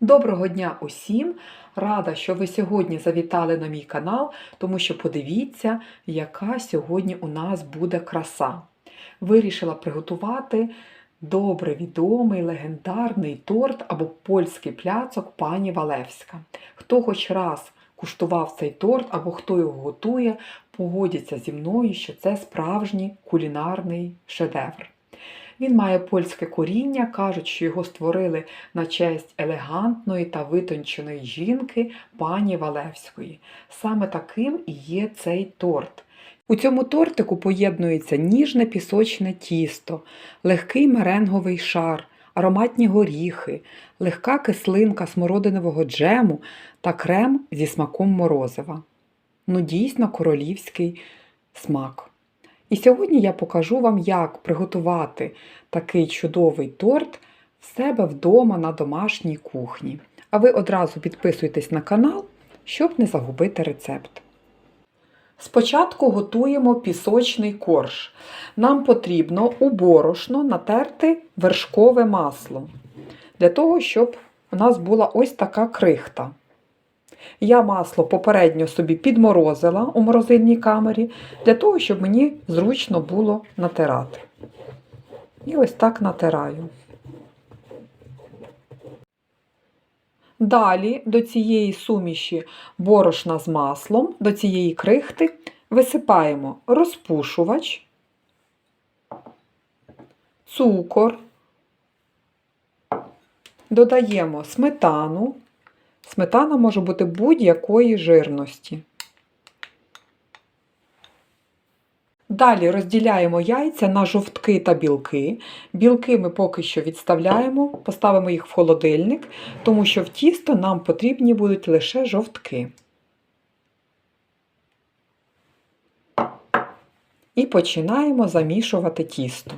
Доброго дня усім! Рада, що ви сьогодні завітали на мій канал, тому що подивіться, яка сьогодні у нас буде краса. Вирішила приготувати добре відомий легендарний торт або польський пляцок пані Валевська. Хто хоч раз куштував цей торт або хто його готує, погодяться зі мною, що це справжній кулінарний шедевр. Він має польське коріння, кажуть, що його створили на честь елегантної та витонченої жінки пані Валевської. Саме таким і є цей торт. У цьому тортику поєднується ніжне пісочне тісто, легкий меренговий шар, ароматні горіхи, легка кислинка смородинового джему та крем зі смаком морозива. Ну, дійсно королівський смак. І сьогодні я покажу вам, як приготувати такий чудовий торт в себе вдома на домашній кухні. А ви одразу підписуйтесь на канал, щоб не загубити рецепт. Спочатку готуємо пісочний корж. Нам потрібно у борошно натерти вершкове масло, для того, щоб у нас була ось така крихта. Я масло попередньо собі підморозила у морозильній камері, для того, щоб мені зручно було натирати. І ось так натираю. Далі до цієї суміші борошна з маслом, до цієї крихти висипаємо розпушувач, цукор, додаємо сметану. Сметана може бути будь-якої жирності. Далі розділяємо яйця на жовтки та білки. Білки ми поки що відставляємо, поставимо їх в холодильник, тому що в тісто нам потрібні будуть лише жовтки. І починаємо замішувати тісто.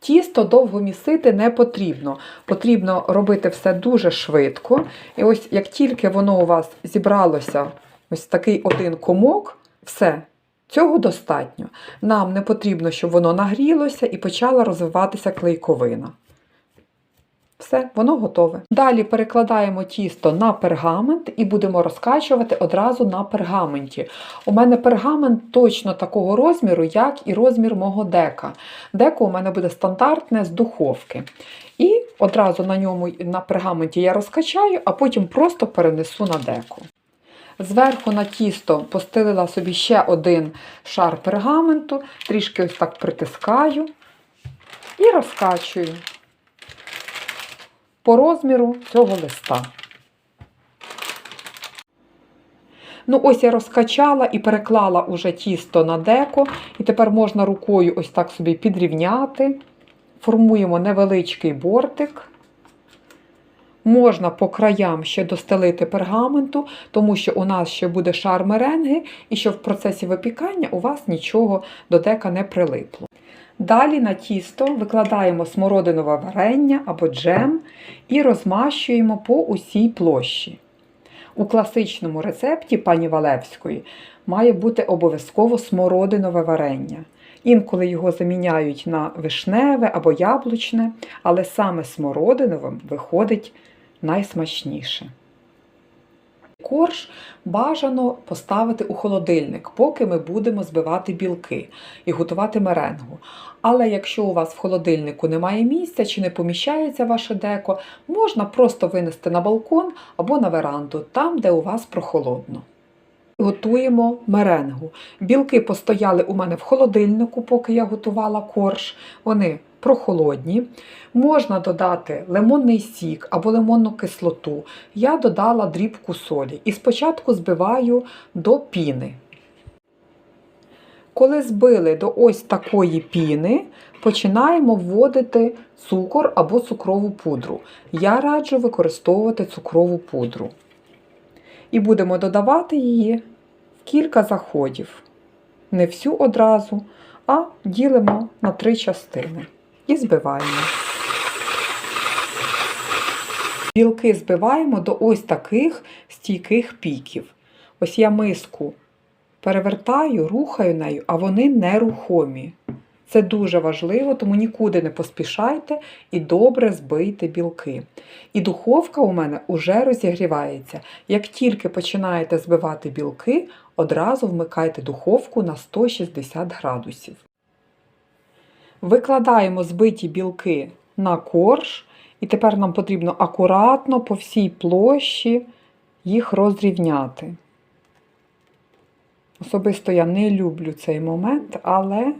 Тісто довго місити не потрібно. Потрібно робити все дуже швидко. І ось як тільки воно у вас зібралося, ось такий один комок, все, цього достатньо. Нам не потрібно, щоб воно нагрілося і почала розвиватися клейковина. Все, воно готове. Далі перекладаємо тісто на пергамент і будемо розкачувати одразу на пергаменті. У мене пергамент точно такого розміру, як і розмір мого дека. Деко у мене буде стандартне з духовки. І одразу на ньому на пергаменті я розкачаю, а потім просто перенесу на деко. Зверху на тісто постелила собі ще один шар пергаменту, трішки ось так притискаю і розкачую по розміру цього листа. Ну, ось я розкачала і переклала уже тісто на деко, і тепер можна рукою ось так собі підрівняти. Формуємо невеличкий бортик. Можна по краям ще достелити пергаменту, тому що у нас ще буде шар меренги, і що в процесі випікання у вас нічого до дека не прилипло. Далі на тісто викладаємо смородинове варення або джем і розмащуємо по усій площі. У класичному рецепті пані Валевської має бути обов'язково смородинове варення. Інколи його заміняють на вишневе або яблучне, але саме смородиновим виходить найсмачніше. Корж бажано поставити у холодильник, поки ми будемо збивати білки і готувати меренгу. Але якщо у вас в холодильнику немає місця чи не поміщається ваше деко, можна просто винести на балкон або на веранду, там, де у вас прохолодно. Готуємо меренгу. Білки постояли у мене в холодильнику, поки я готувала корж. Вони прохолодні. Можна додати лимонний сік або лимонну кислоту. Я додала дрібку солі і спочатку збиваю до піни. Коли збили до ось такої піни, починаємо вводити цукор або цукрову пудру. Я раджу використовувати цукрову пудру. І будемо додавати її в кілька заходів. Не всю одразу, а ділимо на три частини і збиваємо. Білки збиваємо до ось таких стійких піків. Ось я миску перевертаю, рухаю нею, а вони нерухомі. Це дуже важливо, тому нікуди не поспішайте і добре збийте білки. І духовка у мене уже розігрівається. Як тільки починаєте збивати білки, одразу вмикайте духовку на 160 градусів. Викладаємо збиті білки на корж, і тепер нам потрібно акуратно по всій площі їх розрівняти. Особисто я не люблю цей момент, але,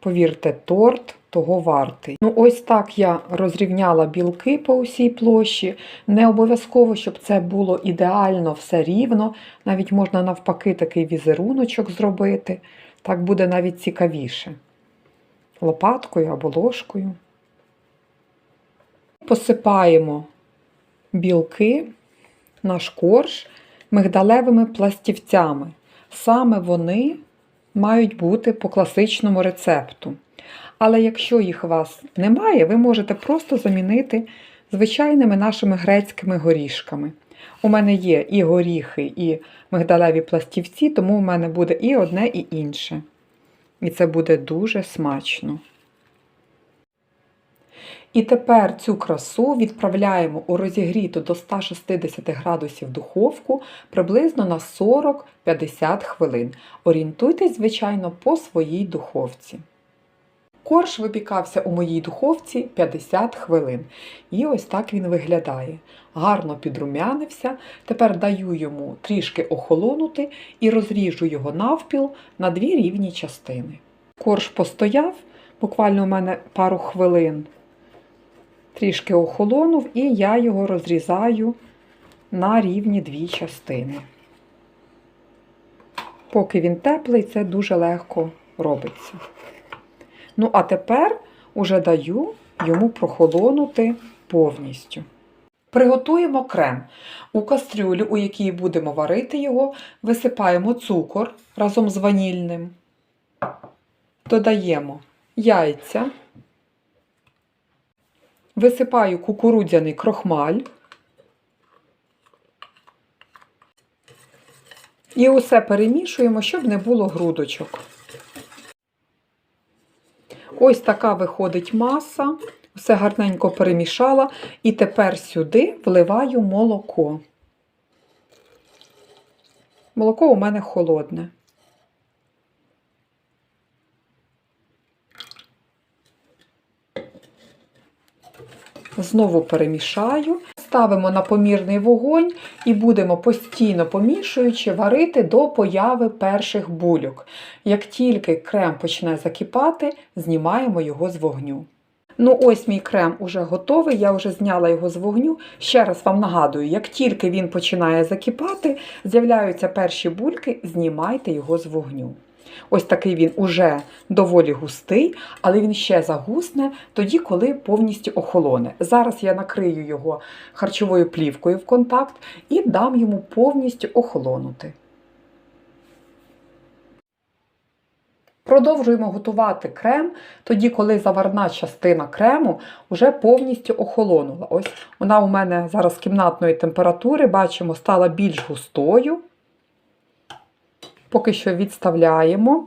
повірте, торт того вартий. Ну, ось так я розрівняла білки по усій площі. Не обов'язково, щоб це було ідеально все рівно. Навіть можна навпаки такий візеруночок зробити. Так буде навіть цікавіше. Лопаткою або ложкою. Посипаємо білки, наш корж мигдалевими пластівцями. Саме вони мають бути по класичному рецепту. Але якщо їх у вас немає, ви можете просто замінити звичайними нашими грецькими горішками. У мене є і горіхи, і мигдалеві пластівці, тому у мене буде і одне, і інше. І це буде дуже смачно. І тепер цю красу відправляємо у розігріту до 160 градусів духовку приблизно на 40-50 хвилин. Орієнтуйтесь, звичайно, по своїй духовці. Корж випікався у моїй духовці 50 хвилин. І ось так він виглядає. Гарно підрумянився. Тепер даю йому трішки охолонути і розріжу його навпіл на дві рівні частини. Корж постояв, буквально у мене пару хвилин. Трішки охолонув, і я його розрізаю на рівні дві частини. Поки він теплий, це дуже легко робиться. Ну, а тепер уже даю йому прохолонути повністю. Приготуємо крем. У кастрюлю, у якій будемо варити його, висипаємо цукор разом з ванільним. Додаємо яйця. Висипаю кукурудзяний крохмаль. І усе перемішуємо, щоб не було грудочок. Ось така виходить маса. Все гарненько перемішала. І тепер сюди вливаю молоко. Молоко у мене холодне. Знову перемішаю, ставимо на помірний вогонь і будемо постійно помішуючи варити до появи перших бульок. Як тільки крем почне закипати, знімаємо його з вогню. Ну, ось мій крем уже готовий, я вже зняла його з вогню. Ще раз вам нагадую, як тільки він починає закипати, з'являються перші бульки, знімайте його з вогню. Ось такий він уже доволі густий, але він ще загусне тоді, коли повністю охолоне. Зараз я накрию його харчовою плівкою в контакт і дам йому повністю охолонути. Продовжуємо готувати крем тоді, коли заварна частина крему вже повністю охолонула. Ось вона у мене зараз кімнатної температури, бачимо, стала більш густою. Поки що відставляємо.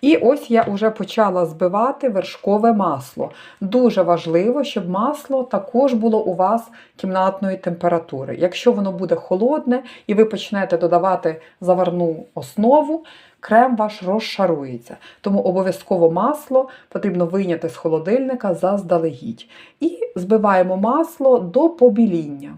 І ось я вже почала збивати вершкове масло. Дуже важливо, щоб масло також було у вас кімнатної температури. Якщо воно буде холодне і ви почнете додавати заварну основу, крем ваш розшарується. Тому обов'язково масло потрібно вийняти з холодильника заздалегідь. І збиваємо масло до побіління.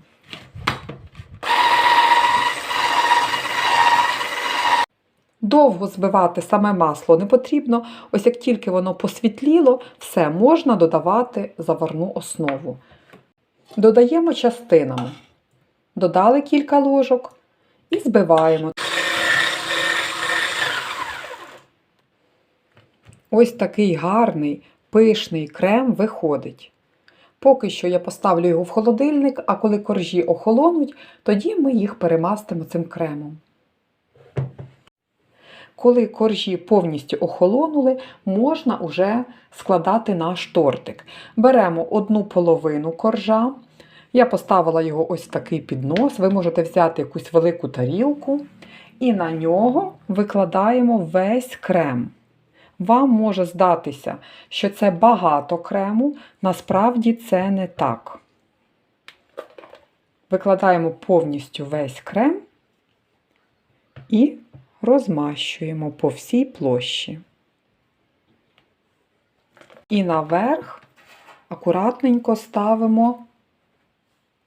Довго збивати саме масло не потрібно. Ось як тільки воно посвітліло, все можна додавати заварну основу. Додаємо частинами. Додали кілька ложок і збиваємо. Ось такий гарний пишний крем виходить. Поки що я поставлю його в холодильник, а коли коржі охолонуть, тоді ми їх перемастимо цим кремом. Коли коржі повністю охолонули, можна вже складати наш тортик. Беремо одну половину коржа. Я поставила його ось такий піднос. Ви можете взяти якусь велику тарілку, і на нього викладаємо весь крем. Вам може здатися, що це багато крему, насправді це не так. Викладаємо повністю весь крем і розмащуємо по всій площі. І наверх акуратненько ставимо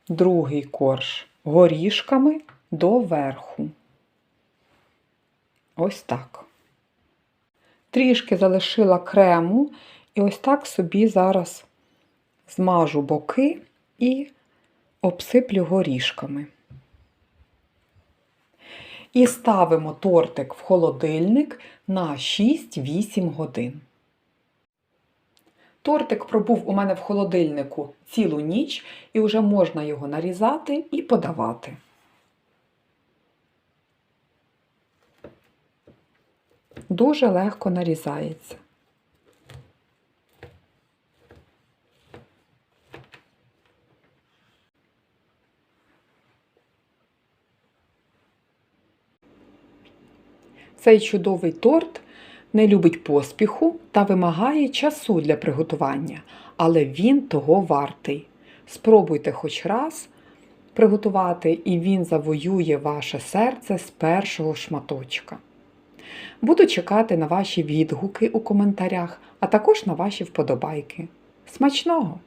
другий корж горішками до верху. Ось так. Трішки залишила крему, і ось так собі зараз змажу боки і обсиплю горішками. І ставимо тортик в холодильник на 6-8 годин. Тортик пробув у мене в холодильнику цілу ніч, і вже можна його нарізати і подавати. Дуже легко нарізається. Цей чудовий торт не любить поспіху та вимагає часу для приготування, але він того вартий. Спробуйте хоч раз приготувати, і він завоює ваше серце з першого шматочка. Буду чекати на ваші відгуки у коментарях, а також на ваші вподобайки. Смачного!